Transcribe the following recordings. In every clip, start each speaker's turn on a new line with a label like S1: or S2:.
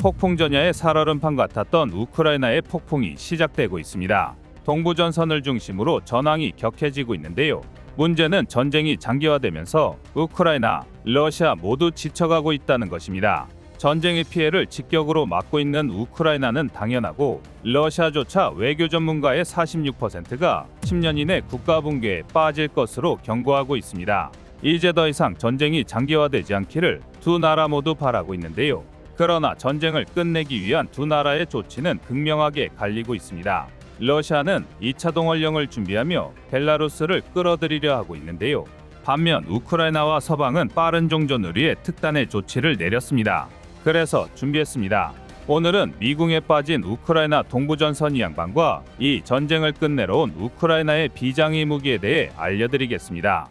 S1: 폭풍 전야의 살얼음판 같았던 우크라이나의 폭풍이 시작되고 있습니다. 동부 전선을 중심으로 전황이 격해지고 있는데요. 문제는 전쟁이 장기화되면서 우크라이나, 러시아 모두 지쳐가고 있다는 것입니다. 전쟁의 피해를 직격으로 막고 있는 우크라이나는 당연하고 러시아조차 외교 전문가의 46%가 10년 이내 국가 붕괴에 빠질 것으로 경고하고 있습니다. 이제 더 이상 전쟁이 장기화되지 않기를 두 나라 모두 바라고 있는데요. 그러나 전쟁을 끝내기 위한 두 나라의 조치는 극명하게 갈리고 있습니다. 러시아는 2차 동원령을 준비하며 벨라루스를 끌어들이려 하고 있는데요. 반면 우크라이나와 서방은 빠른 종전을 위해 특단의 조치를 내렸습니다. 그래서 준비했습니다. 오늘은 미궁에 빠진 우크라이나 동부전선 양반과 이 전쟁을 끝내러 온 우크라이나의 비장의 무기에 대해 알려드리겠습니다.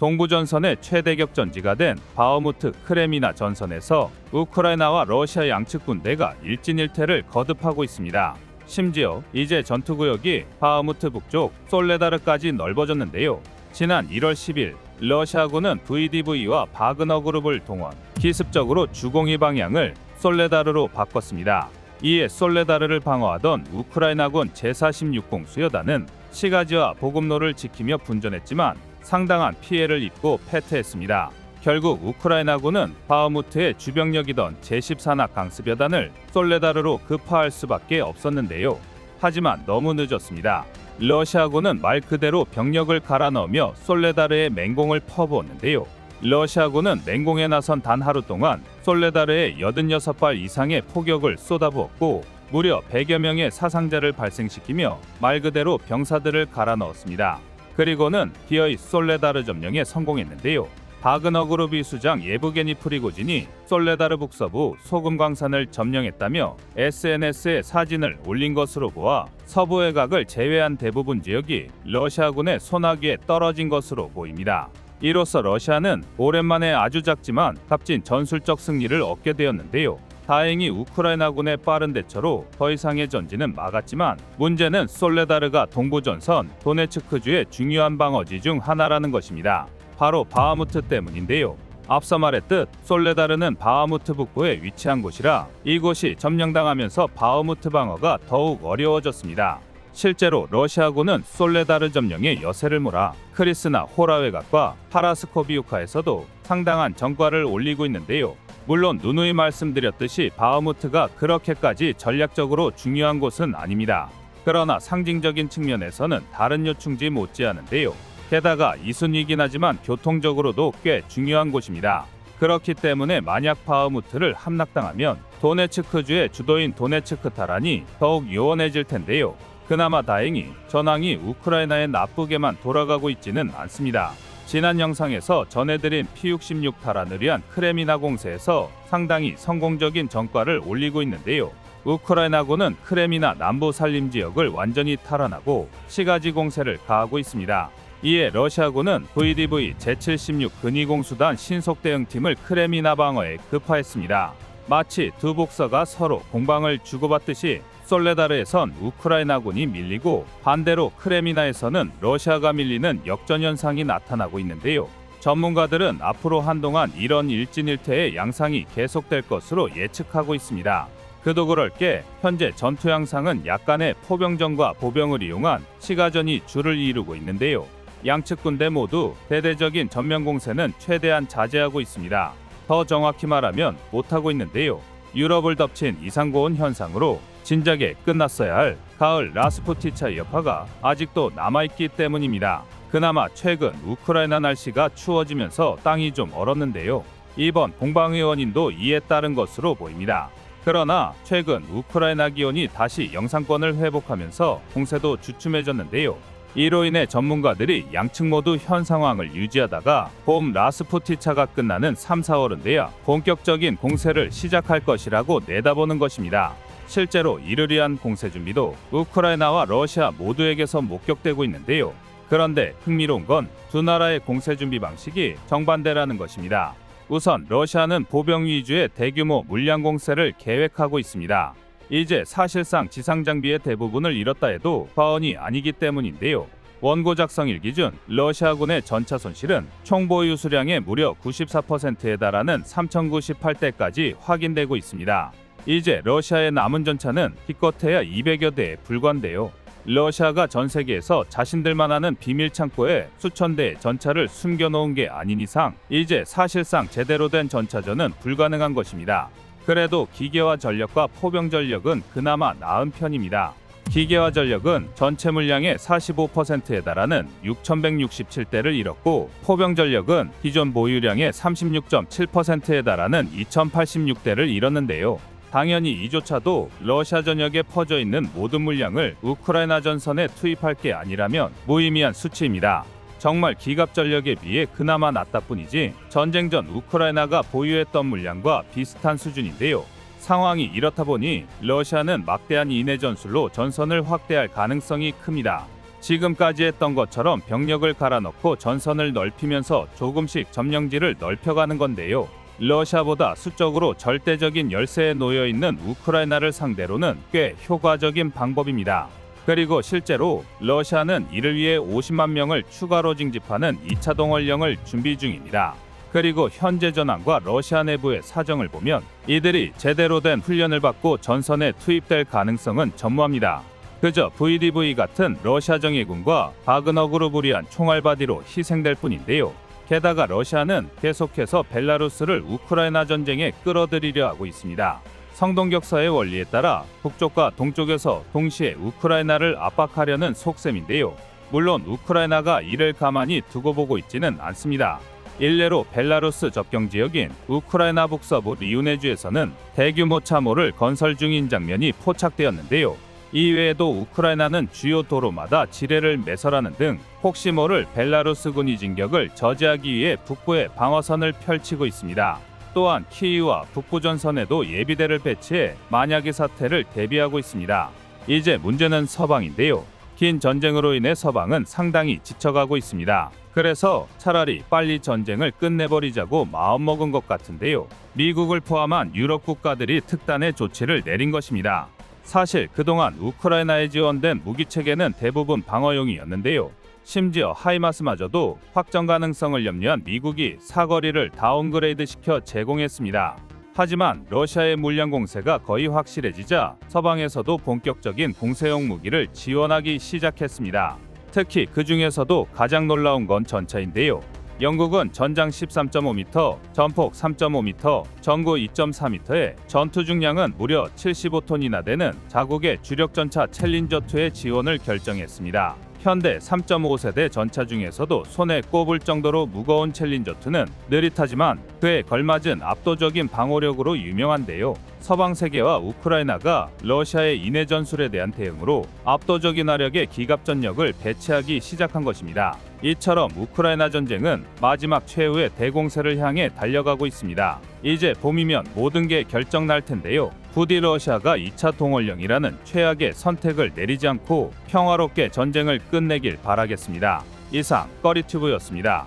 S1: 동부전선의 최대 격 전지가 된 바흐무트 크레미나 전선에서 우크라이나와 러시아 양측 군대가 일진일퇴를 거듭하고 있습니다. 심지어 이제 전투구역이 바흐무트 북쪽 솔레다르까지 넓어졌는데요. 지난 1월 10일 러시아군은 VDV와 바그너 그룹을 동원, 기습적으로 주공이 방향을 솔레다르로 바꿨습니다. 이에 솔레다르를 방어하던 우크라이나군 제46공 수여단은 시가지와 보급로를 지키며 분전했지만 상당한 피해를 입고 패퇴했습니다. 결국 우크라이나군은 바흐무트의 주병력이던 제14나 강습여단을 솔레다르로 급파할 수밖에 없었는데요. 하지만 너무 늦었습니다. 러시아군은 말 그대로 병력을 갈아 넣으며 솔레다르의 맹공을 퍼부었는데요. 러시아군은 맹공에 나선 단 하루 동안 솔레다르에 86발 이상의 포격을 쏟아부었고 무려 100여 명의 사상자를 발생시키며 말 그대로 병사들을 갈아 넣었습니다. 그리고는 기어이 솔레다르 점령에 성공했는데요. 바그너 그룹이 수장 예브게니 프리고진이 솔레다르 북서부 소금 광산을 점령했다며 SNS에 사진을 올린 것으로 보아 서부의 각을 제외한 대부분 지역이 러시아군의 소나기에 떨어진 것으로 보입니다. 이로써 러시아는 오랜만에 아주 작지만 값진 전술적 승리를 얻게 되었는데요. 다행히 우크라이나군의 빠른 대처로 더 이상의 전진은 막았지만 문제는 솔레다르가 동부전선 도네츠크주의 중요한 방어지 중 하나라는 것입니다. 바로 바하무트 때문인데요. 앞서 말했듯 솔레다르는 바하무트 북부에 위치한 곳이라 이곳이 점령당하면서 바하무트 방어가 더욱 어려워졌습니다. 실제로 러시아군은 솔레다르 점령에 여세를 몰아 크리스나 호라웨각과 파라스코비우카에서도 상당한 전과를 올리고 있는데요. 물론 누누이 말씀드렸듯이 바흐무트가 그렇게까지 전략적으로 중요한 곳은 아닙니다. 그러나 상징적인 측면에서는 다른 요충지 못지않은데요. 게다가 이순위긴 하지만 교통적으로도 꽤 중요한 곳입니다. 그렇기 때문에 만약 바흐무트를 함락당하면 도네츠크주의 주도인 도네츠크 타란이 더욱 요원해질 텐데요. 그나마 다행히 전황이 우크라이나에 나쁘게만 돌아가고 있지는 않습니다. 지난 영상에서 전해드린 P-66 탈환을 위한 크레미나 공세에서 상당히 성공적인 전과를 올리고 있는데요. 우크라이나군은 크레미나 남부 산림 지역을 완전히 탈환하고 시가지 공세를 가하고 있습니다. 이에 러시아군은 VDV 제76 근위공수단 신속 대응팀을 크레미나 방어에 급파했습니다. 마치 두 복서가 서로 공방을 주고받듯이 솔레다르에선 우크라이나군이 밀리고 반대로 크레미나에서는 러시아가 밀리는 역전 현상이 나타나고 있는데요. 전문가들은 앞으로 한동안 이런 일진일퇴의 양상이 계속될 것으로 예측하고 있습니다. 그도 그럴 게 현재 전투 양상은 약간의 포병전과 보병을 이용한 시가전이 주를 이루고 있는데요. 양측 군대 모두 대대적인 전면 공세는 최대한 자제하고 있습니다. 더 정확히 말하면 못하고 있는데요. 유럽을 덮친 이상고온 현상으로 진작에 끝났어야 할 가을 라스푸티차 여파가 아직도 남아있기 때문입니다. 그나마 최근 우크라이나 날씨가 추워지면서 땅이 좀 얼었는데요. 이번 공방의 원인도 이에 따른 것으로 보입니다. 그러나 최근 우크라이나 기온이 다시 영상권을 회복하면서 공세도 주춤해졌는데요. 이로 인해 전문가들이 양측 모두 현 상황을 유지하다가 봄 라스푸티차가 끝나는 3, 4월은 돼야 본격적인 공세를 시작할 것이라고 내다보는 것입니다. 실제로 이를 위한 공세 준비도 우크라이나와 러시아 모두에게서 목격되고 있는데요. 그런데 흥미로운 건 두 나라의 공세 준비 방식이 정반대라는 것입니다. 우선 러시아는 보병 위주의 대규모 물량 공세를 계획하고 있습니다. 이제 사실상 지상 장비의 대부분을 잃었다 해도 과언이 아니기 때문인데요. 원고 작성일 기준 러시아군의 전차 손실은 총 보유 수량의 무려 94%에 달하는 3,098대까지 확인되고 있습니다. 이제 러시아의 남은 전차는 기껏해야 200여 대에 불과한데요. 러시아가 전 세계에서 자신들만 아는 비밀 창고에 수천 대의 전차를 숨겨놓은 게 아닌 이상 이제 사실상 제대로 된 전차전은 불가능한 것입니다. 그래도 기계화 전력과 포병 전력은 그나마 나은 편입니다. 기계화 전력은 전체 물량의 45%에 달하는 6,167대를 잃었고 포병 전력은 기존 보유량의 36.7%에 달하는 2,086대를 잃었는데요. 당연히 이조차도 러시아 전역에 퍼져 있는 모든 물량을 우크라이나 전선에 투입할 게 아니라면 무의미한 수치입니다. 정말 기갑 전력에 비해 그나마 낮다 뿐이지 전쟁 전 우크라이나가 보유했던 물량과 비슷한 수준인데요. 상황이 이렇다 보니 러시아는 막대한 인해 전술로 전선을 확대할 가능성이 큽니다. 지금까지 했던 것처럼 병력을 갈아넣고 전선을 넓히면서 조금씩 점령지를 넓혀가는 건데요. 러시아보다 수적으로 절대적인 열세에 놓여 있는 우크라이나를 상대로는 꽤 효과적인 방법입니다. 그리고 실제로 러시아는 이를 위해 50만 명을 추가로 징집하는 2차 동원령을 준비 중입니다. 그리고 현재 전황과 러시아 내부의 사정을 보면 이들이 제대로 된 훈련을 받고 전선에 투입될 가능성은 전무합니다. 그저 VDV 같은 러시아 정예군과 바그너 그룹을 위한 총알바디로 희생될 뿐인데요. 게다가 러시아는 계속해서 벨라루스를 우크라이나 전쟁에 끌어들이려 하고 있습니다. 성동격서의 원리에 따라 북쪽과 동쪽에서 동시에 우크라이나를 압박하려는 속셈인데요. 물론 우크라이나가 이를 가만히 두고 보고 있지는 않습니다. 일례로 벨라루스 접경 지역인 우크라이나 북서부 리우네주에서는 대규모 참호를 건설 중인 장면이 포착되었는데요. 이외에도 우크라이나는 주요 도로마다 지뢰를 매설하는 등 혹시 모를 벨라루스군이 진격을 저지하기 위해 북부에 방어선을 펼치고 있습니다. 또한 키이와 북부 전선에도 예비대를 배치해 만약의 사태를 대비하고 있습니다. 이제 문제는 서방인데요. 긴 전쟁으로 인해 서방은 상당히 지쳐가고 있습니다. 그래서 차라리 빨리 전쟁을 끝내버리자고 마음먹은 것 같은데요. 미국을 포함한 유럽 국가들이 특단의 조치를 내린 것입니다. 사실 그동안 우크라이나에 지원된 무기 체계는 대부분 방어용이었는데요. 심지어 하이마스마저도 확정 가능성을 염려한 미국이 사거리를 다운그레이드 시켜 제공했습니다. 하지만 러시아의 물량 공세가 거의 확실해지자 서방에서도 본격적인 공세용 무기를 지원하기 시작했습니다. 특히 그 중에서도 가장 놀라운 건 전차인데요. 영국은 전장 13.5m, 전폭 3.5m, 전구 2.4m에 전투 중량은 무려 75톤이나 되는 자국의 주력 전차 챌린저2의 지원을 결정했습니다. 현대 3.5세대 전차 중에서도 손에 꼽을 정도로 무거운 챌린저2는 느릿하지만 그에 걸맞은 압도적인 방어력으로 유명한데요. 서방 세계와 우크라이나가 러시아의 인해 전술에 대한 대응으로 압도적인 화력의 기갑 전력을 배치하기 시작한 것입니다. 이처럼 우크라이나 전쟁은 마지막 최후의 대공세를 향해 달려가고 있습니다. 이제 봄이면 모든 게 결정 날 텐데요. 부디 러시아가 2차 동원령이라는 최악의 선택을 내리지 않고 평화롭게 전쟁을 끝내길 바라겠습니다. 이상 꺼리튜브였습니다.